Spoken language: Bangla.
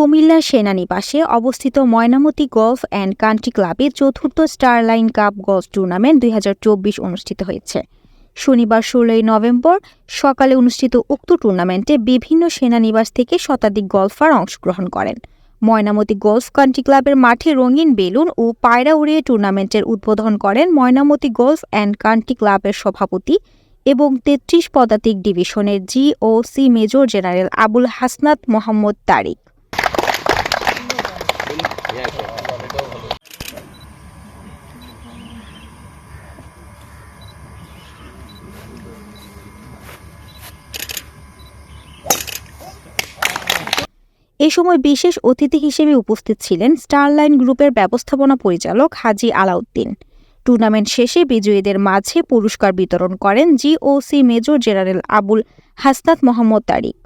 কুমিল্লা সেনানিবাসে অবস্থিত ময়নামতি গলফ অ্যান্ড কান্ট্রি ক্লাবে চতুর্থ স্টারলাইন কাপ গলফ টুর্নামেন্ট দুই হাজার চব্বিশ অনুষ্ঠিত হয়েছে। শনিবার ষোলোই নভেম্বর সকালে অনুষ্ঠিত উক্ত টুর্নামেন্টে বিভিন্ন সেনানিবাস থেকে শতাধিক গলফার অংশগ্রহণ করেন। ময়নামতি গলফ কান্ট্রি ক্লাবের মাঠে রঙিন বেলুন ও পায়রা উড়িয়ে টুর্নামেন্টের উদ্বোধন করেন ময়নামতি গলফ অ্যান্ড কান্ট্রি ক্লাবের সভাপতি এবং তেত্রিশ পদাতিক ডিভিশনের G O C major general Abul Hasnat Mohammad Tariq. এ সময় বিশেষ অতিথি হিসেবে উপস্থিত ছিলেন স্টারলাইন গ্রুপের ব্যবস্থাপনা পরিচালক হাজি আলাউদ্দিন। টুর্নামেন্ট শেষে বিজয়ীদের মাঝে পুরস্কার বিতরণ করেন GOC major general Abul Hasnat Mohammad Tariq.